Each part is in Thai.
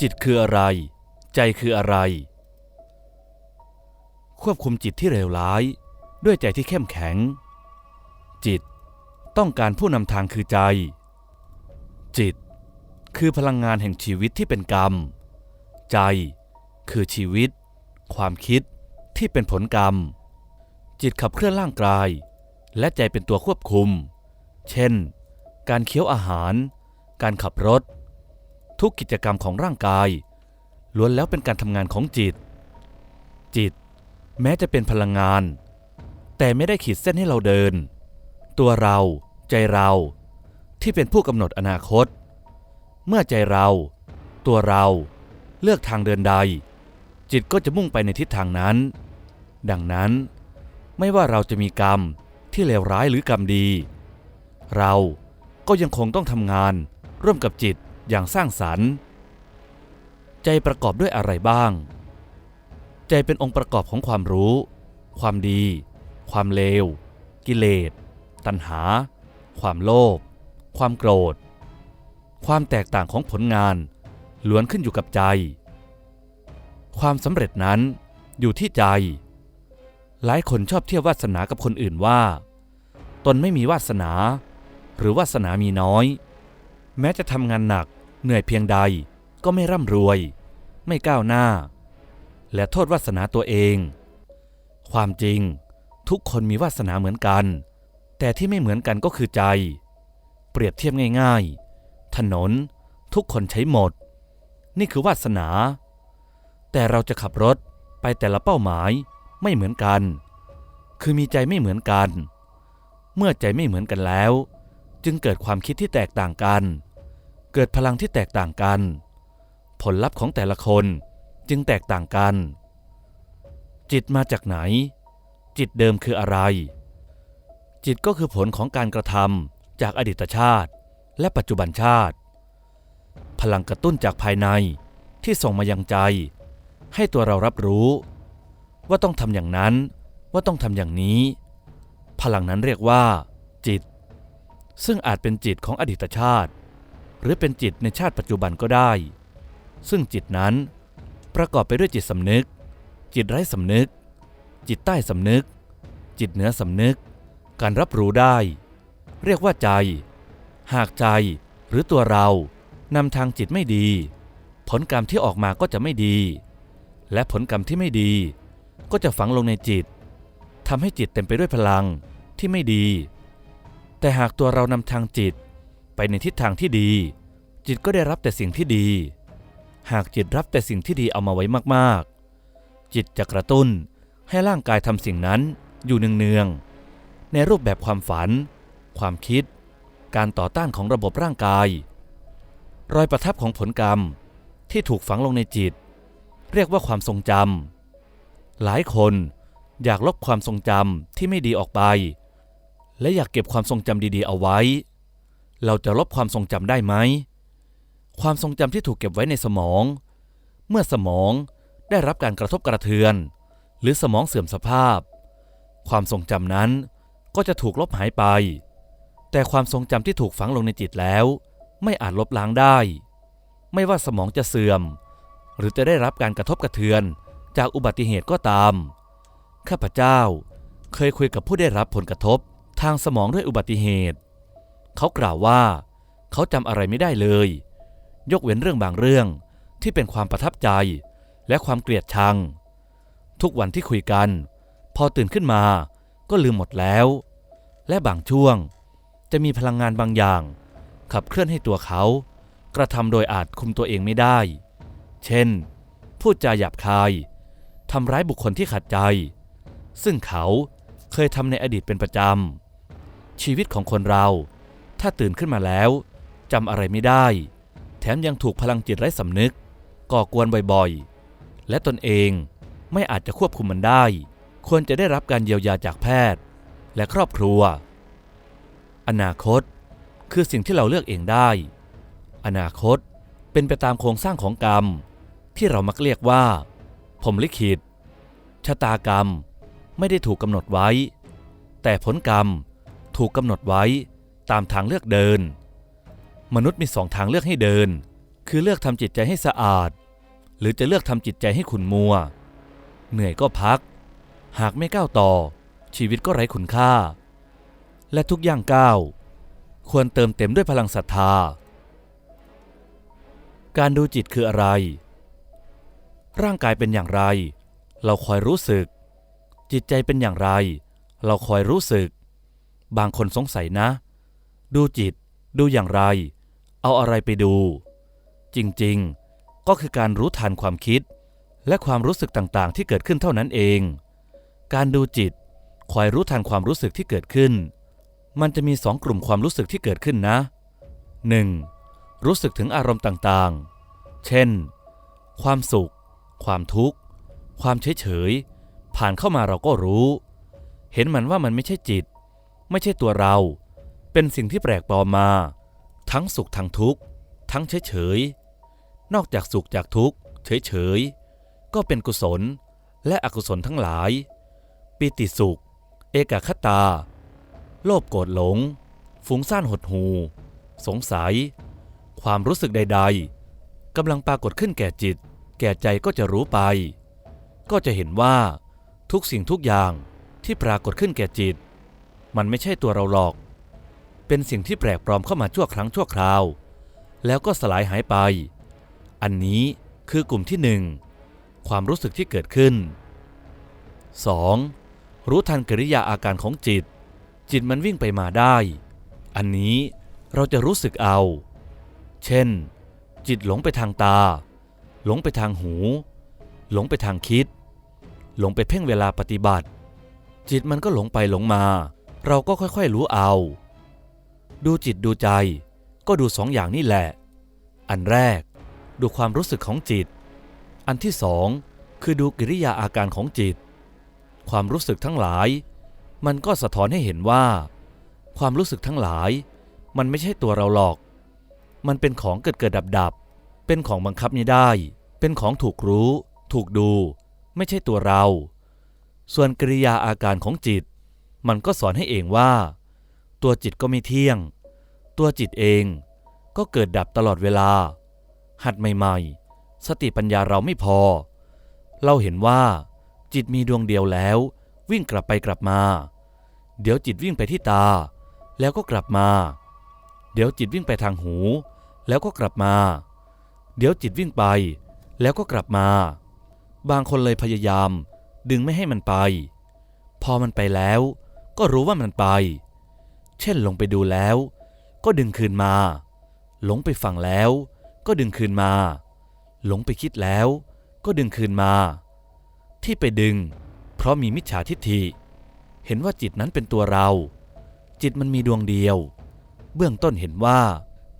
จิตคืออะไร ใจคืออะไร ควบคุมจิตที่เลวร้าย ด้วยใจที่เข้มแข็ง จิตต้องการผู้นำทางคือใจ จิตคือพลังงานแห่งชีวิตที่เป็นกรรม ใจคือชีวิต ความคิดที่เป็นผลกรรม จิตขับเคลื่อนร่างกาย และใจเป็นตัวควบคุม เช่น การเคี้ยวอาหาร การขับรถ ทุกกิจกรรมของร่างกาย ล้วนแล้วเป็นการทำงานของจิต จิต แม้จะเป็นพลังงาน แต่ไม่ได้ขีดเส้นให้เราเดิน ตัวเราใจเราที่เป็นผู้กำหนดอนาคต เมื่อใจเรา ตัวเราเลือกทางเดินใด จิตก็จะมุ่งไปในทิศทางนั้น ดังนั้น ไม่ว่าเราจะมีกรรมที่เลวร้ายหรือกรรมดี เราก็ยังคงต้องทำงานร่วมกับจิต อย่างสร้างสรรค์ ใจประกอบด้วยอะไรบ้าง ใจเป็นองค์ประกอบของความรู้ ความดี ความเลว กิเลส ตัณหา ความโลภ ความโกรธ ความแตกต่างของผลงานล้วนขึ้นอยู่กับใจ ความสำเร็จนั้นอยู่ที่ใจ หลายคนชอบเทียบวาสนากับคนอื่นว่า ตนไม่มีวาสนา หรือวาสนามีน้อย แม้จะทำงานหนัก เหนื่อยเพียงใดก็ไม่ร่ำรวย ไม่ก้าวหน้า และโทษวาสนาตัวเอง ความจริงทุกคนมีวาสนาเหมือนกัน แต่ที่ไม่เหมือนกันก็คือใจ เปรียบเทียบง่ายๆ ถนนทุกคนใช้หมด นี่คือวาสนา แต่เราจะขับรถไปแต่ละเป้าหมายไม่เหมือนกัน คือมีใจไม่เหมือนกัน เมื่อใจไม่เหมือนกันแล้ว จึงเกิดความคิดที่แตกต่างกัน เกิดพลังที่แตกต่างกัน ผลลัพธ์ของแต่ละคนจึงแตกต่างกัน จิตมาจากไหน จิตเดิมคืออะไร จิตก็คือผลของการกระทำจากอดีตชาติและปัจจุบันชาติ พลังกระตุ้นจากภายในที่ส่งมายังใจ ให้ตัวเรารับรู้ ว่าต้องทำอย่างนั้นว่าต้องทำอย่างนี้ พลังนั้นเรียกว่า จิต ซึ่งอาจเป็นจิตของอดีตชาติ หรือเป็นจิตในชาติปัจจุบันก็ได้ ซึ่งจิตนั้นประกอบไปด้วยจิตสำนึก จิตไร้สำนึก จิตใต้สำนึก จิตเหนือสำนึก การรับรู้ได้ เรียกว่าใจ หากใจหรือตัวเรานำทางจิตไม่ดี ผลกรรมที่ออกมาก็จะไม่ดี และผลกรรมที่ไม่ดี ก็จะฝังลงในจิตทำให้จิตเต็มไปด้วยพลังที่ไม่ดี แต่หากตัวเรานำทางจิต ไปในทิศทางที่ดี จิตก็ได้รับแต่สิ่งที่ดี หากจิตรับแต่สิ่งที่ดีเอามาไว้มากๆ จิตจะกระตุ้นให้ร่างกายทำสิ่งนั้นอยู่เนืองๆในรูปแบบความฝัน ความคิด การต่อต้านของระบบร่างกาย รอยประทับของผลกรรมที่ถูกฝังลงในจิต เรียกว่าความทรงจำหลายคนอยากลบความทรงจำที่ไม่ดีออกไป และอยากเก็บความทรงจำดีๆเอาไว้ เราจะลบความทรงจำได้ไหม ความทรงจำที่ถูกเก็บไว้ในสมอง เมื่อสมองได้รับการกระทบกระเทือน หรือสมองเสื่อมสภาพ ความทรงจำนั้นก็จะถูกลบหายไป แต่ความทรงจำที่ถูกฝังลงในจิตแล้ว ไม่อาจลบล้างได้ ไม่ว่าสมองจะเสื่อม หรือจะได้รับการกระทบกระเทือนจากอุบัติเหตุก็ตาม ข้าพเจ้าเคยคุยกับผู้ได้รับผลกระทบทางสมองด้วยอุบัติเหตุ เขากล่าวว่า เขาจำอะไรไม่ได้เลย ยกเว้นเรื่องบางเรื่องที่เป็นความประทับใจ และความเกลียดชัง ทุกวันที่คุยกัน พอตื่นขึ้นมาก็ลืมหมดแล้ว และบางช่วงจะมีพลังงานบางอย่าง ขับเคลื่อนให้ตัวเขา กระทำโดยอาจคุมตัวเองไม่ได้ เช่น พูดจาหยาบคายทำร้ายบุคคลที่ขัดใจ ซึ่งเขาเคยทำในอดีตเป็นประจำชีวิตของคนเรา ถ้าตื่นขึ้นมาแล้วจำอะไรไม่ได้ แถมยังถูกพลังจิตไร้สำนึก ก่อกวนบ่อยๆ และตนเองไม่อาจจะควบคุมมันได้ ควรจะได้รับการเยียวยาจากแพทย์ และครอบครัว อนาคตคือสิ่งที่เราเลือกเองได้ อนาคตเป็นไปตามโครงสร้างของกรรม ที่เรามักเรียกว่า ผมลิขิตชะตากรรมไม่ได้ถูกกำหนดไว้ แต่ผลกรรมถูกกำหนดไว้ ตามทางเลือกเดิน มนุษย์มีสองทางเลือกให้เดิน คือเลือกทำจิตใจให้สะอาด หรือจะเลือกทำจิตใจให้ขุ่นมัว เหนื่อยก็พัก หากไม่ก้าวต่อ ชีวิตก็ไร้คุณค่า และทุกอย่างก้าว ควรเติมเต็มด้วยพลังศรัทธา การดูจิตคืออะไร ร่างกายเป็นอย่างไร เราคอยรู้สึก จิตใจเป็นอย่างไร เราคอยรู้สึก บางคนสงสัยนะ ดูจิต ดูอย่างไร เอาอะไรไปดู จริงๆ ก็คือการรู้ทันความคิด และความรู้สึกต่างๆ ที่เกิดขึ้นเท่านั้นเอง การดูจิต คอยรู้ทันความรู้สึกที่เกิดขึ้น มันจะมีสองกลุ่มความรู้สึกที่เกิดขึ้นนะ 1. รู้สึกถึงอารมณ์ต่างๆ เช่น ความสุข ความทุกข์ ความเฉยๆผ่านเข้ามาเราก็รู้ เห็นมันว่ามันไม่ใช่จิต ไม่ใช่ตัวเรา เป็นสิ่งที่แปลกปลอมมา ทั้งสุขทั้งทุกข์ ทั้งเฉยๆนอกจากสุขจากทุกข์ เฉยๆก็เป็นกุศลและอกุศลทั้งหลาย ปิติสุข เอกคตา โลภโกรธหลง ฟุ้งซ่านหดหู สงสัย ความรู้สึกใด ๆกำลังปรากฏขึ้นแก่จิต แก่ใจก็จะรู้ไป ก็จะเห็นว่า ทุกสิ่งทุกอย่างที่ปรากฏขึ้นแก่จิต มันไม่ใช่ตัวเราหรอก เป็นสิ่งที่แปลกปลอมเข้ามาชั่วครั้งชั่วคราว แล้วก็สลายหายไป อันนี้คือกลุ่มที่หนึ่งความรู้สึกที่เกิดขึ้น 2. รู้ทันกิริยาอาการของจิต จิตมันวิ่งไปมาได้ อันนี้เราจะรู้สึกเอา เช่น จิตหลงไปทางตา หลงไปทางหู หลงไปทางคิด หลงไปเพ่งเวลาปฏิบัติ จิตมันก็หลงไปหลงมา เราก็ค่อยๆรู้เอา ดูจิตดูใจ ก็ดูสองอย่างนี่แหละ อันแรก ดูความรู้สึกของจิต อันที่สองคือดูกิริยาอาการของจิต ความรู้สึกทั้งหลาย มันก็สะท้อนให้เห็นว่า ความรู้สึกทั้งหลาย มันไม่ใช่ตัวเราหรอก มันเป็นของเกิดเกิดดับดับ เป็นของบังคับไม่ได้ เป็นของถูกรู้ ถูกดู ไม่ใช่ตัวเรา ส่วนกิริยาอาการของจิต มันก็สอนให้เองว่า ตัวจิตก็ไม่เที่ยง ตัวจิตเองก็เกิดดับตลอดเวลา หัดใหม่ๆ สติปัญญาเราไม่พอ เราเห็นว่าจิตมีดวงเดียวแล้ว วิ่งกลับไปกลับมา เดี๋ยวจิตวิ่งไปที่ตา แล้วก็กลับมา เดี๋ยวจิตวิ่งไปทางหู แล้วก็กลับมา เดี๋ยวจิตวิ่งไป แล้วก็กลับมา บางคนเลยพยายาม ดึงไม่ให้มันไป พอมันไปแล้ว ก็รู้ว่ามันไป เช่นลงไปดูแล้ว ก็ดึงคืนมา หลงไปฟังแล้ว ก็ดึงคืนมา หลงไปคิดแล้ว ก็ดึงคืนมา ที่ไปดึง เพราะมีมิจฉาทิฏฐิ เห็นว่าจิตนั้นเป็นตัวเรา จิตมันมีดวงเดียว เบื้องต้นเห็นว่า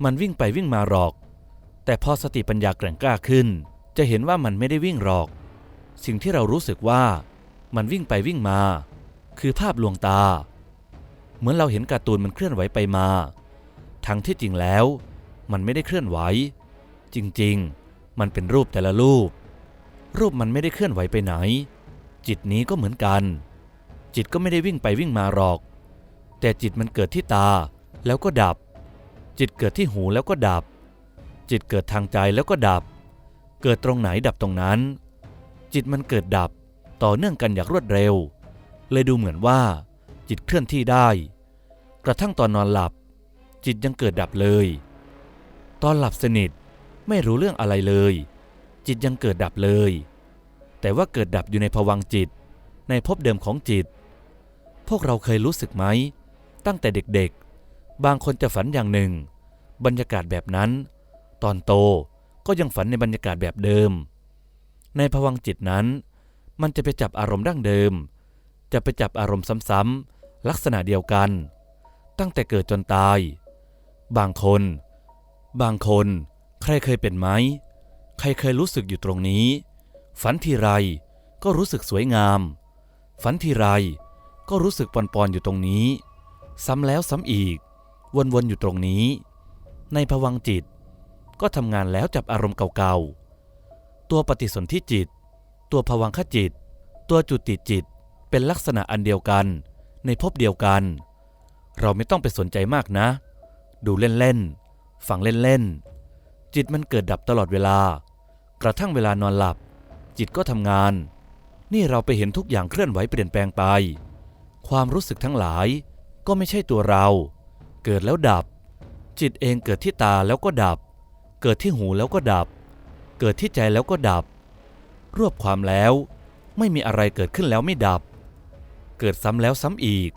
มันวิ่งไปวิ่งมาหรอก แต่พอสติปัญญาแกร่งกล้าขึ้น จะเห็นว่ามันไม่ได้วิ่งหรอก สิ่งที่เรารู้สึกว่ามันวิ่งไปวิ่งมา คือภาพลวงตา เหมือนเราเห็นการ์ตูนมันเคลื่อนไหวไปมา ทั้งที่จริงแล้ว มันไม่ได้เคลื่อนไหว จริงๆ มันเป็นรูปแต่ละรูป รูปมันไม่ได้เคลื่อนไหวไปไหน จิตนี้ก็เหมือนกัน จิตก็ไม่ได้วิ่งไปวิ่งมาหรอก แต่จิตมันเกิดที่ตาแล้วก็ดับ จิตเกิดที่หูแล้วก็ดับ จิตเกิดทางใจแล้วก็ดับ เกิดตรงไหนดับตรงนั้น จิตมันเกิดดับต่อเนื่องกันอย่างรวดเร็ว เลยดูเหมือนว่า จิตเคลื่อนที่ได้ กระทั่งตอนนอนหลับ จิตยังเกิดดับเลย ตอนหลับสนิทไม่รู้เรื่องอะไรเลย จิตยังเกิดดับเลย แต่ว่าเกิดดับอยู่ในภวังจิต ในภพเดิมของจิต พวกเราเคยรู้สึกไหม ตั้งแต่เด็กๆ บางคนจะฝันอย่างหนึ่ง บรรยากาศแบบนั้น ตอนโตก็ยังฝันในบรรยากาศแบบเดิม ในภวังจิตนั้น มันจะไปจับอารมณ์ดั้งเดิม จะไปจับอารมณ์ซ้ำๆ ลักษณะเดียวกัน ตั้งแต่เกิดจนตาย บางคน บางคน ใครเคยเป็นไหม ใครเคยรู้สึกอยู่ตรงนี้ ฝันทีไรก็รู้สึกสวยงาม ฝันทีไรก็รู้สึกปอนๆอยู่ตรงนี้ ซ้ำแล้วซ้ำอีก วนๆอยู่ตรงนี้ ในภวังจิต ก็ทำงานแล้วจับอารมณ์เก่าๆ ตัวปฏิสนธิจิต ตัวภวังคจิต ตัวจุติจิตเป็นลักษณะอันเดียวกัน ในภพเดียวกัน เราไม่ต้องไปสนใจมากนะ ดูเล่นๆ ฟังเล่นๆ จิตมันเกิดดับตลอดเวลา กระทั่งเวลานอนหลับ จิตก็ทำงาน นี่เราไปเห็นทุกอย่างเคลื่อนไหวเปลี่ยนแปลงไป ความรู้สึกทั้งหลายก็ไม่ใช่ตัวเรา เกิดแล้วดับ จิตเองเกิดที่ตาแล้วก็ดับ เกิดที่หูแล้วก็ดับ เกิดที่ใจแล้วก็ดับ รวบความแล้ว ไม่มีอะไรเกิดขึ้นแล้วไม่ดับ เกิดซ้ำแล้วซ้ำอีก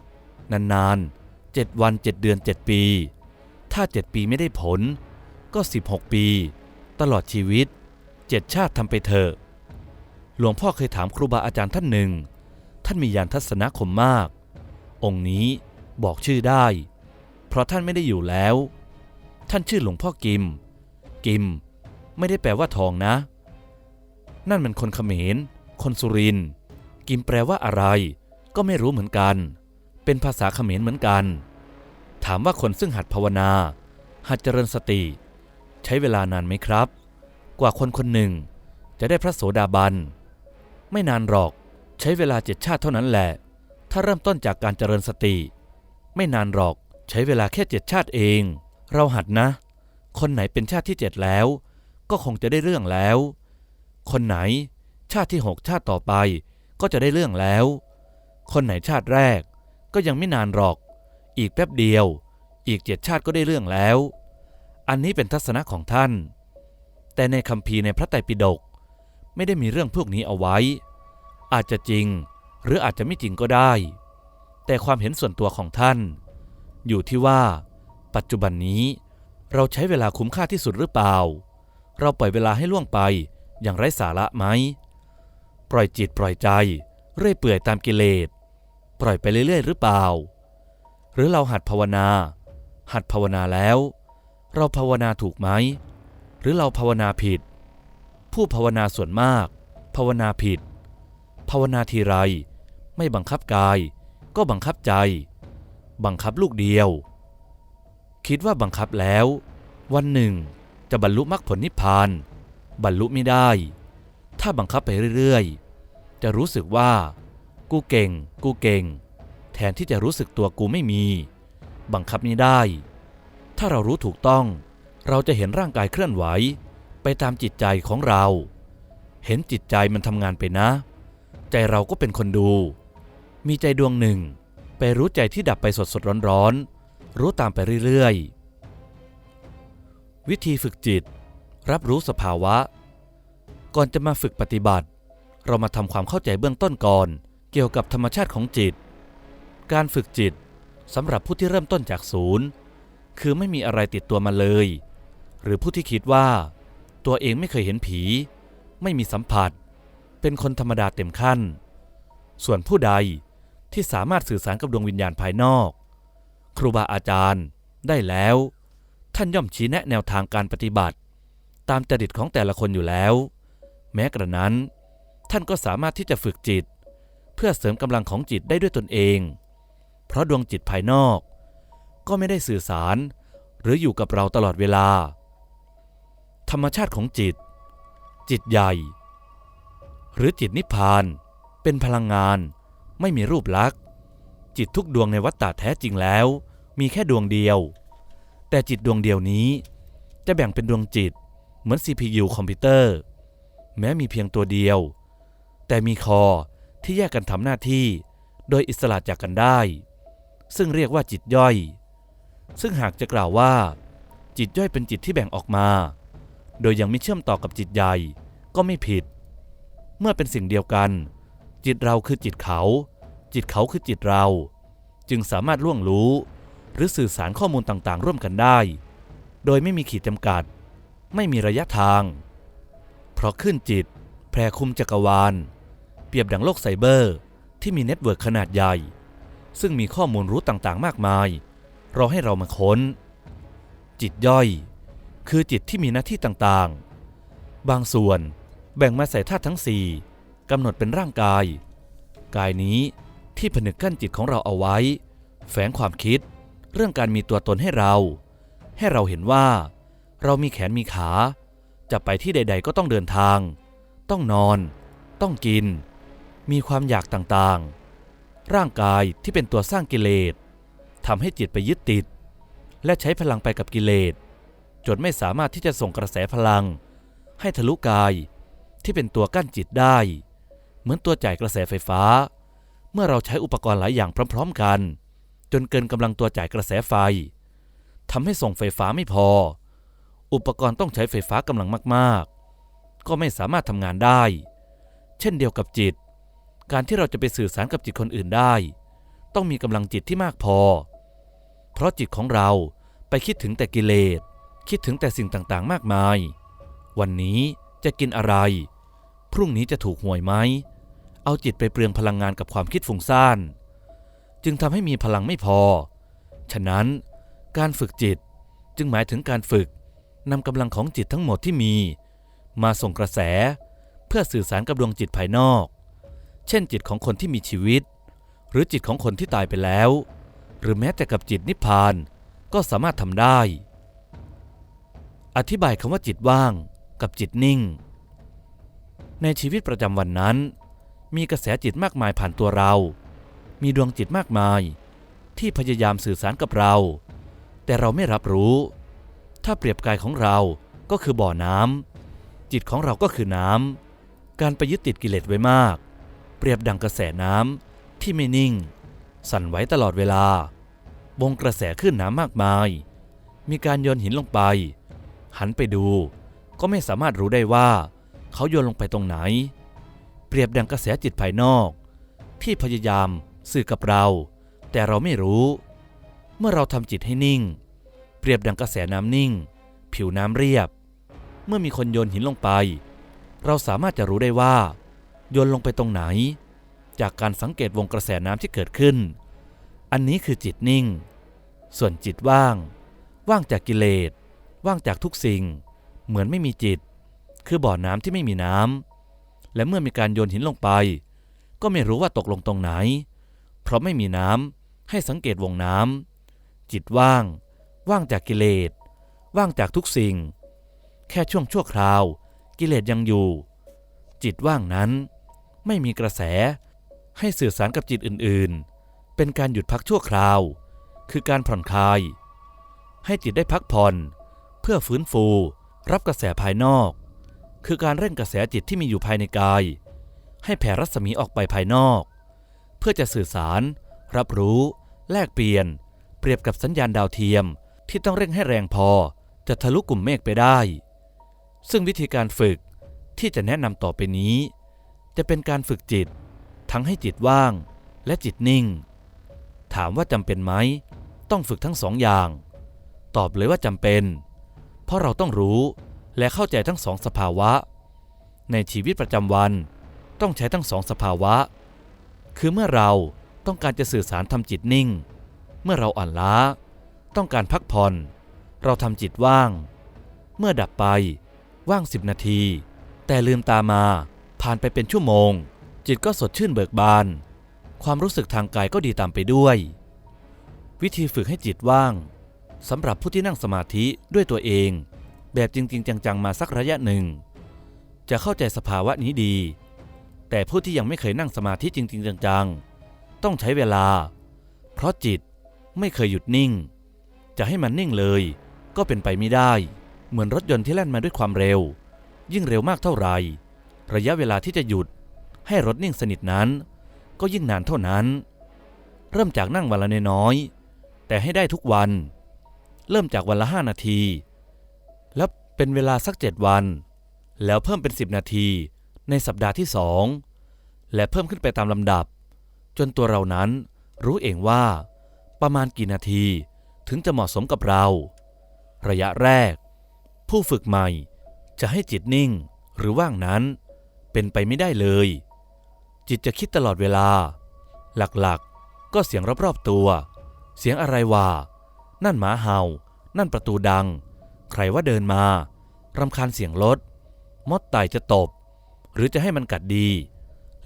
นานๆเจ็ดวันเจ็ดเดือนเจ็ดปี ถ้าเจ็ดปีไม่ได้ผล ก็ 16 ปี ตลอดชีวิตเจ็ดชาติทำไปเถอะ หลวงพ่อเคยถามครูบาอาจารย์ท่านหนึ่ง ท่านมียานทัศนคมมาก องค์นี้บอกชื่อได้ เพราะท่านไม่ได้อยู่แล้ว ท่านชื่อหลวงพ่อกิม กิม ไม่ได้แปลว่าทองนะ นั่นมันคนเขมร คนสุริน กิมแปลว่าอะไร ก็ไม่รู้เหมือนกัน เป็นภาษาเขมรเหมือนกัน ถามว่าคนซึ่งหัดภาวนา หัดเจริญสติ ใช้เวลานานไหมครับ กว่าคนคนหนึ่ง จะได้พระโสดาบัน ไม่นานหรอกใช้เวลาเจ็ดชาติเท่านั้นแหละ ถ้าเริ่มต้นจากการเจริญสติ ไม่นานหรอกใช้เวลาแค่เจ็ดชาติเอง เราหัดนะ คนไหนเป็นชาติที่เจ็ดแล้ว ก็คงจะได้เรื่องแล้ว คนไหนชาติที่หกชาติต่อไปก็จะได้เรื่องแล้ว คนไหนชาติแรก ก็ยังไม่นานหรอก อีกแป๊บเดียว อีกเจ็ดชาติก็ได้เรื่องแล้ว อันนี้เป็นทัศนะของท่าน แต่ในคำพีร์ในพระไตรปิฎกไม่ได้มีเรื่องพวกนี้เอาไว้ อาจจะจริงหรืออาจจะไม่จริงก็ได้ แต่ความเห็นส่วนตัวของท่าน อยู่ที่ว่า ปัจจุบันนี้ เราใช้เวลาคุ้มค่าที่สุดหรือเปล่า เราปล่อยเวลาให้ล่วงไปอย่างไร้สาระไหม ปล่อยจิตปล่อยใจ เรื่อยเปื่อยตามกิเลส ปล่อยไปเรื่อยๆ หรือเปล่า หรือเราหัดภาวนา หัดภาวนาแล้ว เราภาวนาถูกไหม หรือเราภาวนาผิด ผู้ภาวนาส่วนมาก ภาวนาผิด ภาวนาทีไร ไม่บังคับกาย ก็บังคับใจ บังคับลูกเดียว คิดว่าบังคับแล้ว วันหนึ่ง จะบรรลุมรรคผลนิพพาน บรรลุไม่ได้ ถ้าบังคับไปเรื่อยๆ จะรู้สึกว่า กูเก่ง กูเก่ง แทนที่จะรู้สึกตัวกูไม่มี บังคับนี้ได้ ถ้าเรารู้ถูกต้อง เราจะเห็นร่างกายเคลื่อนไหว ไปตามจิตใจของเรา เห็นจิตใจมันทำงานไปนะ ใจเราก็เป็นคนดู มีใจดวงหนึ่ง ไปรู้ใจที่ดับไปสดสดร้อนร้อนรู้ตามไปเรื่อยๆ วิธีฝึกจิต รับรู้สภาวะ ก่อนจะมาฝึกปฏิบัติ เรามาทำความเข้าใจเบื้องต้นก่อน เกี่ยวกับธรรมชาติของจิต การฝึกจิตสำหรับผู้ที่เริ่มต้นจากศูนย์ คือไม่มีอะไรติดตัวมาเลย หรือผู้ที่คิดว่า ตัวเองไม่เคยเห็นผี ไม่มีสัมผัส เป็นคนธรรมดาเต็มขั้น ส่วนผู้ใดที่สามารถสื่อสารกับดวงวิญญาณภายนอก ครูบาอาจารย์ได้แล้ว ท่านย่อมชี้แนะแนวทางการปฏิบัติ ตามจริตของแต่ละคนอยู่แล้ว แม้กระนั้น ท่านก็สามารถที่จะฝึกจิต เพื่อเสริมกำลังของจิตได้ด้วยตนเอง เพราะดวงจิตภายนอก ก็ไม่ได้สื่อสาร หรืออยู่กับเราตลอดเวลา ธรรมชาติของจิต จิตใหญ่ หรือจิตนิพพาน เป็นพลังงาน ไม่มีรูปลักษณ์ จิตทุกดวงในวัฏฏะแท้จริงแล้ว มีแค่ดวงเดียว แต่จิตดวงเดียวนี้ จะแบ่งเป็นดวงจิต เหมือน CPU คอมพิวเตอร์ แม้มีเพียงตัวเดียว แต่มีคอที่แยกกันทำหน้าที่ โดยอิสระจากกันได้ ซึ่งเรียกว่าจิตย่อย ซึ่งหากจะกล่าวว่า จิตย่อยเป็นจิตที่แบ่งออกมา โดยยังไม่เชื่อมต่อกับจิตใหญ่ก็ไม่ผิด เมื่อเป็นสิ่งเดียวกัน จิตเราคือจิตเขา จิตเขาคือจิตเรา จึงสามารถล่วงรู้ หรือสื่อสารข้อมูลต่างๆ ร่วมกันได้ โดยไม่มีขีดจำกัด ไม่มีระยะทาง เพราะขึ้นจิตแผ่คุมจักรวาล เปรียบดังโลกไซเบอร์ ที่มีเน็ตเวิร์กขนาดใหญ่ ซึ่งมีข้อมูลรู้ต่างๆ มากมาย รอให้เรามาค้น จิตย่อย คือจิตที่มีหน้าที่ต่างๆ บางส่วนแบ่งมาใส่ธาตุทั้งสี่กำหนดเป็นร่างกาย กายนี้ที่ผนึกกั้นจิตของเราเอาไว้ แฝงความคิด เรื่องการมีตัวตนให้เรา ให้เราเห็นว่า เรามีแขนมีขา จะไปที่ใด ๆ ก็ต้องเดินทาง ต้องนอน ต้องกิน มีความอยากต่างๆ ร่างกายที่เป็นตัวสร้างกิเลสทำให้จิตไปยึดติด และใช้พลังไปกับกิเลสจนไม่สามารถที่จะส่งกระแสพลัง ให้ทะลุกายที่เป็นตัวกั้นจิตได้ เหมือนตัวจ่ายกระแสไฟฟ้า เมื่อเราใช้อุปกรณ์หลายอย่างพร้อม ๆ กัน จนเกินกำลังตัวจ่ายกระแสไฟทำให้ส่งไฟฟ้าไม่พอ อุปกรณ์ต้องใช้ไฟฟ้ากำลังมากๆ ก็ไม่สามารถทำงานได้ เช่นเดียวกับจิต การที่เราจะไปสื่อสารกับจิตคนอื่นได้ ต้องมีกำลังจิตที่มากพอ เพราะจิตของเราไปคิดถึงแต่กิเลส คิดถึงแต่สิ่งต่างๆ มากมาย วันนี้จะกินอะไร พรุ่งนี้จะถูกหวยไหม เอาจิตไปเปลืองพลังงานกับความคิดฟุ้งซ่าน จึงทำให้มีพลังไม่พอ ฉะนั้นการฝึกจิตจึงหมายถึงการฝึกนำกำลังของจิตทั้งหมดที่มี มาส่งกระแส เพื่อสื่อสารกับดวงจิตภายนอก เช่นจิตของคนที่มีชีวิต หรือจิตของคนที่ตายไปแล้ว หรือแม้แต่กับจิตนิพพานก็สามารถทำได้ อธิบายคำว่าจิตว่างกับจิตนิ่ง ในชีวิตประจำวันนั้น มีกระแสจิตมากมายผ่านตัวเรา มีดวงจิตมากมาย ที่พยายามสื่อสารกับเรา แต่เราไม่รับรู้ ถ้าเปรียบกายของเราก็คือบ่อน้ำจิตของเราก็คือน้ำการไปยึดติดกิเลสไว้มาก เปรียบดังกระแสน้ำที่ไม่นิ่ง สั่นไหวตลอดเวลาบงกระแสขึ้นน้ำมากมาย มีการโยนหินลงไป หันไปดูก็ไม่สามารถรู้ได้ว่า เขาโยนลงไปตรงไหน เปรียบดังกระแสจิตภายนอก ที่พยายามสื่อกับเรา แต่เราไม่รู้ เมื่อเราทำจิตให้นิ่ง เปรียบดังกระแสน้ำนิ่ง ผิวน้ำเรียบ เมื่อมีคนโยนหินลงไป เราสามารถจะรู้ได้ว่า โยนลงไปตรงไหน จากการสังเกตวงกระแสน้ำที่เกิดขึ้น อันนี้คือจิตนิ่ง ส่วนจิตว่าง ว่างจากกิเลส ว่างจากทุกสิ่ง เหมือนไม่มีจิต คือบ่อน้ำที่ไม่มีน้ำ และเมื่อมีการโยนหินลงไป ก็ไม่รู้ว่าตกลงตรงไหน เพราะไม่มีน้ำให้สังเกตวงน้ำจิตว่าง ว่างจากกิเลส ว่างจากทุกสิ่ง แค่ช่วงชั่วคราว กิเลสยังอยู่จิตว่างนั้น ไม่มีกระแส ให้สื่อสารกับจิตอื่นๆ เป็นการหยุดพักชั่วคราว คือการผ่อนคลาย ให้จิตได้พักผ่อน เพื่อฟื้นฟู รับกระแสภายนอก คือการเร่งกระแสจิตที่มีอยู่ภายในกาย ให้แผ่รัศมีออกไปภายนอก เพื่อจะสื่อสาร รับรู้ แลกเปลี่ยน เปรียบกับสัญญาณดาวเทียมที่ต้องเร่งให้แรงพอจะทะลุกลุ่มเมฆไปได้ ซึ่งวิธีการฝึกที่จะแนะนำต่อไปนี้ จะเป็นการฝึกจิต ทั้งให้จิตว่างและจิตนิ่ง ถามว่าจำเป็นไหม ต้องฝึกทั้งสองอย่าง ตอบเลยว่าจำเป็น เพราะเราต้องรู้และเข้าใจทั้งสองสภาวะ ในชีวิตประจำวันต้องใช้ทั้งสองสภาวะ คือเมื่อเราต้องการจะสื่อสารทำจิตนิ่ง เมื่อเราอ่อนล้า ต้องการพักผ่อน เราทำจิตว่าง เมื่อดับไปว่างสิบนาที แต่ลืมตามา ผ่านไปเป็นชั่วโมง จิตก็สดชื่นเบิกบาน ความรู้สึกทางกายก็ดีตามไปด้วย วิธีฝึกให้จิตว่างสำหรับผู้ที่นั่งสมาธิด้วยตัวเอง แบบจริง ๆ จังๆ มาสักระยะหนึ่ง จะเข้าใจสภาวะนี้ดี แต่ผู้ที่ยังไม่เคยนั่งสมาธิจริง ๆ จังๆ ต้องใช้เวลา เพราะจิตไม่เคยหยุดนิ่ง จะให้มันนิ่งเลย ก็เป็นไปไม่ได้ เหมือนรถยนต์ที่แล่นมาด้วยความเร็ว ยิ่งเร็วมากเท่าไหร่ ระยะเวลาที่จะหยุดให้รถนิ่งสนิทนั้น ก็ยิ่งนานเท่านั้น เริ่มจากนั่งวันละน้อยๆแต่ให้ได้ทุกวัน เริ่มจากวันละห้านาที แล้วเป็นเวลาสักเจ็ดวัน แล้วเพิ่มเป็นสิบนาทีในสัปดาห์ที่สองและเพิ่มขึ้นไปตามลำดับ จนตัวเรานั้นรู้เองว่า ประมาณกี่นาทีถึงจะเหมาะสมกับเรา ระยะแรก ผู้ฝึกใหม่จะให้จิตนิ่งหรือว่างนั้น เป็นไปไม่ได้เลย จิตจะคิดตลอดเวลา หลักๆก็เสียงรอบๆตัว เสียงอะไรว่า นั่นหมาเห่า นั่นประตูดัง ใครว่าเดินมารำคาญเสียงรถมดไต่จะตบ หรือจะให้มันกัดดี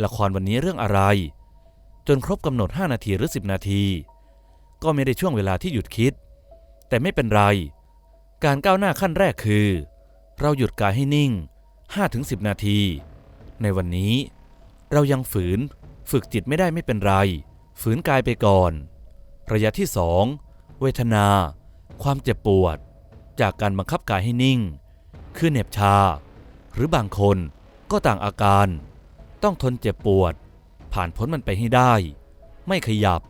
ละครวันนี้เรื่องอะไร จนครบกำหนด 5 นาทีหรือ 10 นาที ก็ไม่ได้ช่วงเวลาที่หยุดคิด แต่ไม่เป็นไร การก้าวหน้าขั้นแรกคือ เราหยุดกายให้นิ่ง 5-10 นาที ในวันนี้ เรายังฝืนฝึกจิตไม่ได้ไม่เป็นไร ฝืนกายไปก่อน ระยะที่สองเวทนา ความเจ็บปวด จากการบังคับกายให้นิ่ง คือเหน็บชา หรือบางคนก็ต่างอาการ ต้องทนเจ็บปวด ผ่านพ้นมันไปให้ได้ ไม่ขยับ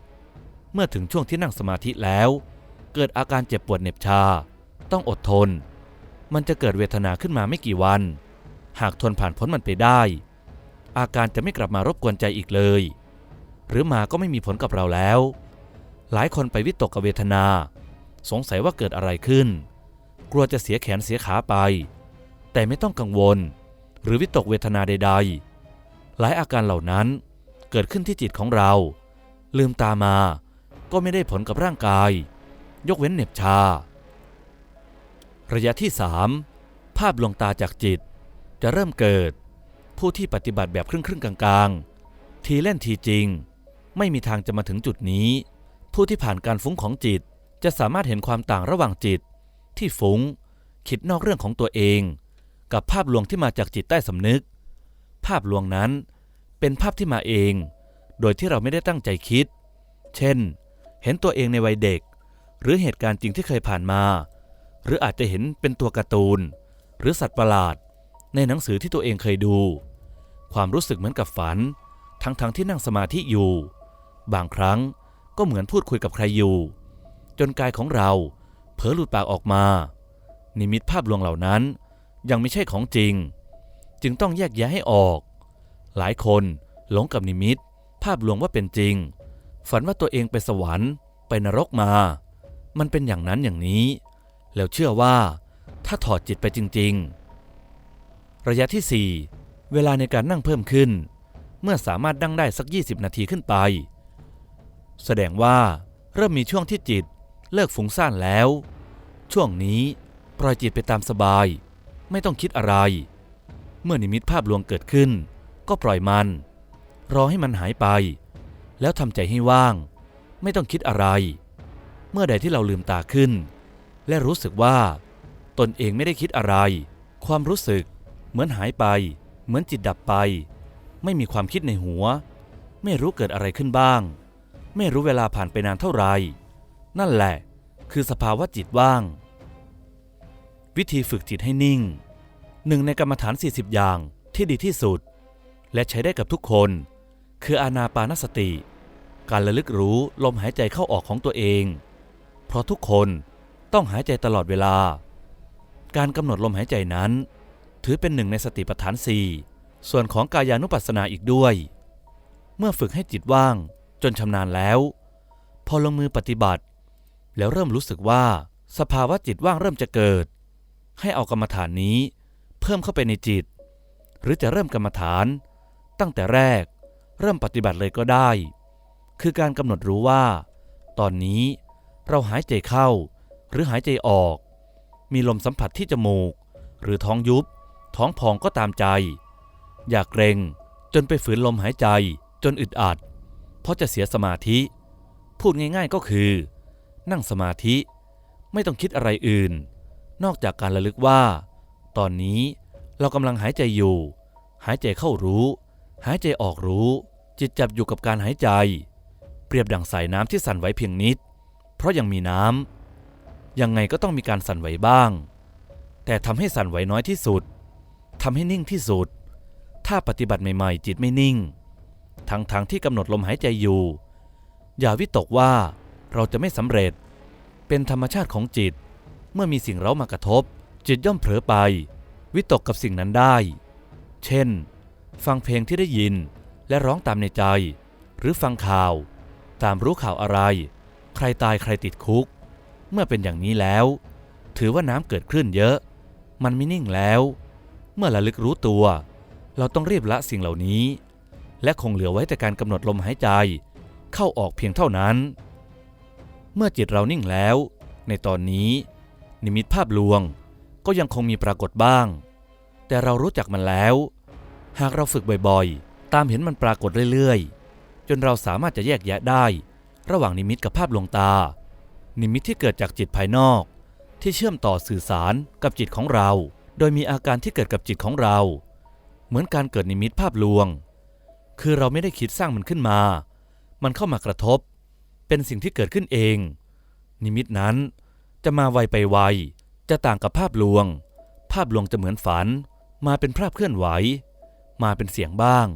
เมื่อถึงช่วงที่นั่งสมาธิแล้ว เกิดอาการเจ็บปวดเหน็บชา ต้องอดทน มันจะเกิดเวทนาขึ้นมาไม่กี่วัน หากทนผ่านพ้นมันไปได้ อาการจะไม่กลับมารบกวนใจอีกเลย หรือมาก็ไม่มีผลกับเราแล้ว หลายคนไปวิตกกับเวทนา สงสัยว่าเกิดอะไรขึ้น กลัวจะเสียแขนเสียขาไป แต่ไม่ต้องกังวล หรือวิตกเวทนาใด ๆ หลายอาการเหล่านั้นเกิดขึ้นที่จิตของเรา ลืมตามาก็ไม่ได้ผลกับร่างกาย ยกเว้นเหน็บชา ระยะที่ 3 ภาพลวงตาจากจิต จะเริ่มเกิด ผู้ที่ปฏิบัติแบบครึ่งๆกลางๆ ทีเล่นทีจริง ไม่มีทางจะมาถึงจุดนี้ ผู้ที่ผ่านการฟุ้งของจิต จะสามารถเห็นความต่างระหว่างจิต ที่ฟุ้ง คิดนอกเรื่องของตัวเอง กับภาพลวงที่มาจากจิตใต้สำนึก ภาพลวงนั้นเป็นภาพที่มาเอง โดยที่เราไม่ได้ตั้งใจคิด เช่น เห็นตัวเองในวัยเด็ก หรือเหตุการณ์จริงที่เคยผ่านมา หรืออาจจะเห็นเป็นตัวการ์ตูน หรือสัตว์ประหลาด ในหนังสือที่ตัวเองเคยดู ความรู้สึกเหมือนกับฝัน ทั้งๆทที่นั่งสมาธิอยู่ บางครั้งก็เหมือนพูดคุยกับใครอยู่ จนกายของเราเผลอหลุดปากออกมา นิมิตภาพลวงเหล่านั้น ยังไม่ใช่ของจริง จึงต้องแยกแยะให้ออก หลายคนหลงกับนิมิต ภาพลวงว่าเป็นจริง ฝันว่าตัวเองไปสวรรค์ ไปนรกมา มันเป็นอย่างนั้นอย่างนี้ แล้วเชื่อว่าถ้าถอดจิตไปจริง ๆ ระยะที่ 4 เวลาในการนั่งเพิ่มขึ้น เมื่อสามารถนั่งได้สัก 20 นาทีขึ้นไป แสดงว่าเริ่มมีช่วงที่จิตเลิกฟุ้งซ่านแล้ว ช่วงนี้ปล่อยจิตไปตามสบาย ไม่ต้องคิดอะไร เมื่อนิมิตภาพลวงเกิดขึ้น ก็ปล่อยมัน รอให้มันหายไป แล้วทำใจให้ว่าง ไม่ต้องคิดอะไร เมื่อใดที่เราลืมตาขึ้น และรู้สึกว่า ตนเองไม่ได้คิดอะไร ความรู้สึก เหมือนหายไป เหมือนจิตดับไป ไม่มีความคิดในหัว ไม่รู้เกิดอะไรขึ้นบ้าง ไม่รู้เวลาผ่านไปนานเท่าไหร่นั่นแหละ คือสภาวะจิตว่าง วิธีฝึกจิตให้นิ่ง หนึ่งในกรรมฐาน 40 อย่างที่ดีที่สุด และใช้ได้กับทุกคน คืออานาปานสติ การระลึกรู้ลมหายใจเข้าออกของตัวเอง เพราะทุกคนต้องหายใจตลอดเวลา การกำหนดลมหายใจนั้น ถือเป็นหนึ่งในสติปัฏฐานสี่ส่วนของกายานุปัสสนาอีกด้วย เมื่อฝึกให้จิตว่างจนชำนาญแล้ว พอลงมือปฏิบัติ แล้วเริ่มรู้สึกว่าสภาวะจิตว่างเริ่มจะเกิด ให้เอากรรมฐานนี้ เพิ่มเข้าไปในจิต หรือจะเริ่มกรรมฐาน ตั้งแต่แรก เริ่มปฏิบัติเลยก็ได้ คือการกำหนดรู้ว่า ตอนนี้เราหายใจเข้า หรือหายใจออก มีลมสัมผัสที่จมูก หรือท้องยุบ ท้องพองก็ตามใจ อย่าเกรงจนไปฝืนลมหายใจจนอึดอัด เพราะจะเสียสมาธิ พูดง่ายๆก็คือ นั่งสมาธิไม่ต้องคิดอะไรอื่น นอกจากการระลึกว่า ตอนนี้เรากำลังหายใจอยู่ หายใจเข้ารู้ หายใจออกรู้ จิตจับอยู่กับการหายใจ เปรียบดั่งสายน้ำที่สั่นไหวเพียงนิด เพราะยังมีน้ำยังไงก็ต้องมีการสั่นไหวบ้าง แต่ทำให้สั่นไหวน้อยที่สุด ทำให้นิ่งที่สุด ถ้าปฏิบัติใหม่ๆ จิตไม่นิ่ง ทั้งๆทที่กำหนดลมหายใจอยู่ อย่าวิตกว่าเราจะไม่สำเร็จ เป็นธรรมชาติของจิต เมื่อมีสิ่งเร้ามากระทบ จิตย่อมเผลอไป วิตกกับสิ่งนั้นได้ เช่น ฟังเพลงที่ได้ยินและร้องตามในใจ หรือฟังข่าว ตามรู้ข่าวอะไร ใครตายใครติดคุก เมื่อเป็นอย่างนี้แล้ว ถือว่าน้ำเกิดคลื่นเยอะ มันไม่นิ่งแล้ว เมื่อระลึกรู้ตัว เราต้องรีบละสิ่งเหล่านี้ และคงเหลือไว้แต่การกำหนดลมหายใจ เข้าออกเพียงเท่านั้น เมื่อจิตเรานิ่งแล้ว ในตอนนี้ นิมิตภาพลวงก็ยังคงมีปรากฏบ้าง แต่เรารู้จักมันแล้ว หากเราฝึกบ่อยๆ ตามเห็นมันปรากฏเรื่อยๆ จนเราสามารถจะแยกแยะได้ ระหว่างนิมิตกับภาพลวงตา นิมิตที่เกิดจากจิตภายนอก ที่เชื่อมต่อสื่อสารกับจิตของเรา โดยมีอาการที่เกิดกับจิตของเรา เหมือนการเกิดนิมิตภาพลวง คือเราไม่ได้คิดสร้างมันขึ้นมา มันเข้ามากระทบ เป็นสิ่งที่เกิดขึ้นเอง นิมิตนั้นจะมาไวไปไว จะต่างกับภาพลวง ภาพลวงจะเหมือนฝัน มาเป็นภาพเคลื่อนไหว มาเป็นเสียงบ้าง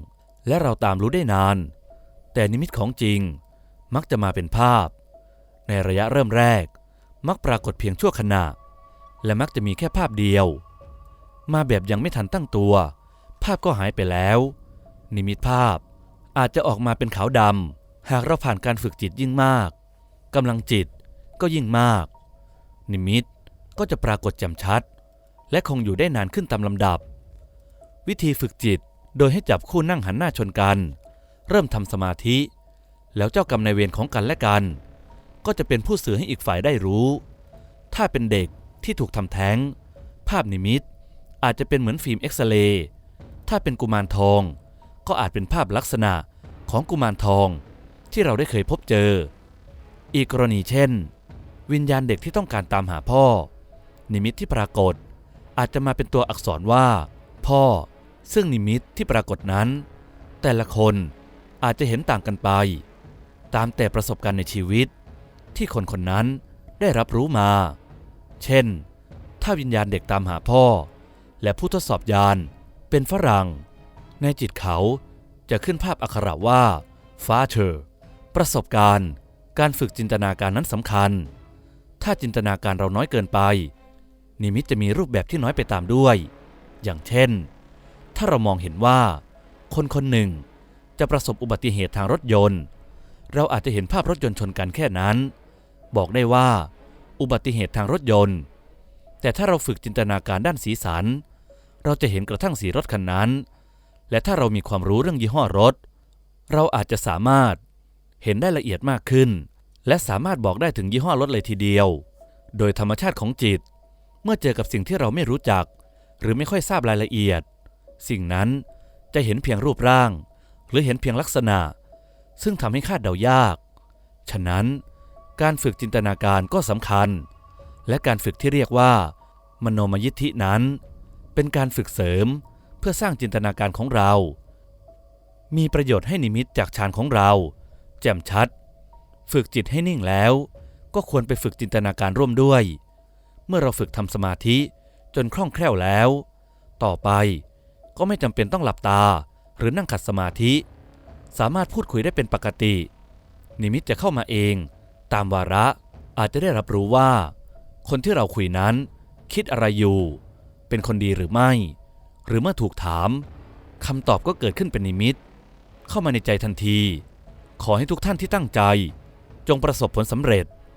และเราตามรู้ได้นาน แต่นิมิตของจริงมักจะมาเป็นภาพ ในระยะเริ่มแรก มักปรากฏเพียงชั่วขณะ และมักจะมีแค่ภาพเดียว มาแบบยังไม่ทันตั้งตัว ภาพก็หายไปแล้ว นิมิตภาพ อาจจะออกมาเป็นขาวดำหากเราผ่านการฝึกจิตยิ่งมากกำลังจิตก็ยิ่งมาก นิมิตก็จะปรากฏแจ่มชัด และคงอยู่ได้นานขึ้นตามลำดับ วิธีฝึกจิตโดยให้จับคู่นั่งหันหน้าชนกัน เริ่มทำสมาธิ แล้วเจ้ากรรมนายเวรของกันและกัน ก็จะเป็นผู้สื่อให้อีกฝ่ายได้รู้ ถ้าเป็นเด็กที่ถูกทำแท้ง ภาพนิมิต อาจจะเป็นเหมือนฟิล์มเอ็กซเรย์ถ้าเป็นกุมารทอง ก็อาจเป็นภาพลักษณะของกุมารทอง ที่เราได้เคยพบเจอ อีกกรณีเช่น วิญญาณเด็กที่ต้องการตามหาพ่อ นิมิตที่ปรากฏ อาจจะมาเป็นตัวอักษรว่า พ่อ ซึ่งนิมิตที่ปรากฏนั้น แต่ละคนอาจจะเห็นต่างกันไป ตามแต่ประสบการณ์ในชีวิต ที่คนคนนั้นได้รับรู้มา เช่น ถ้าวิญญาณเด็กตามหาพ่อ และผู้ทดสอบยาน เป็นฝรั่ง ในจิตเขาจะขึ้นภาพอักขระว่า father ประสบการณ์ การฝึกจินตนาการนั้นสำคัญ ถ้าจินตนาการเราน้อยเกินไป นิมิตจะมีรูปแบบที่น้อยไปตามด้วย อย่างเช่น ถ้าเรามองเห็นว่า คนคนหนึ่งจะประสบอุบัติเหตุทางรถยนต์ เราอาจจะเห็นภาพรถยนต์ชนกันแค่นั้น บอกได้ว่า อุบัติเหตุทางรถยนต์ แต่ถ้าเราฝึกจินตนาการด้านสีสัน เราจะเห็นกระทั่งสีรถคันนั้น และถ้าเรามีความรู้เรื่องยี่ห้อรถ เราอาจจะสามารถเห็นได้ละเอียดมากขึ้น และสามารถบอกได้ถึงยี่ห้อรถเลยทีเดียว โดยธรรมชาติของจิต เมื่อเจอกับสิ่งที่เราไม่รู้จัก หรือไม่ค่อยทราบรายละเอียด สิ่งนั้นจะเห็นเพียงรูปร่าง หรือเห็นเพียงลักษณะ ซึ่งทำให้คาดเดายาก ฉะนั้น การฝึกจินตนาการก็สำคัญ และการฝึกที่เรียกว่า มโนมยิทธินั้น เป็นการฝึกเสริมเพื่อสร้างจินตนาการของเรา มีประโยชน์ให้นิมิตจากฌานของเรา แจ่มชัด ฝึกจิตให้นิ่งแล้ว ก็ควรไปฝึกจินตนาการร่วมด้วย เมื่อเราฝึกทำสมาธิจนคล่องแคล่วแล้ว ต่อไปก็ไม่จำเป็นต้องหลับตาหรือนั่งขัดสมาธิ สามารถพูดคุยได้เป็นปกติ นิมิตจะเข้ามาเอง ตามวาระอาจจะได้รับรู้ว่า คนที่เราคุยนั้น คิดอะไรอยู่ เป็นคนดีหรือไม่ หรือเมื่อถูกถามคำตอบก็เกิดขึ้นเป็นนิมิต เข้ามาในใจทันที ขอให้ทุกท่านที่ตั้งใจ จงประสบผลสำเร็จ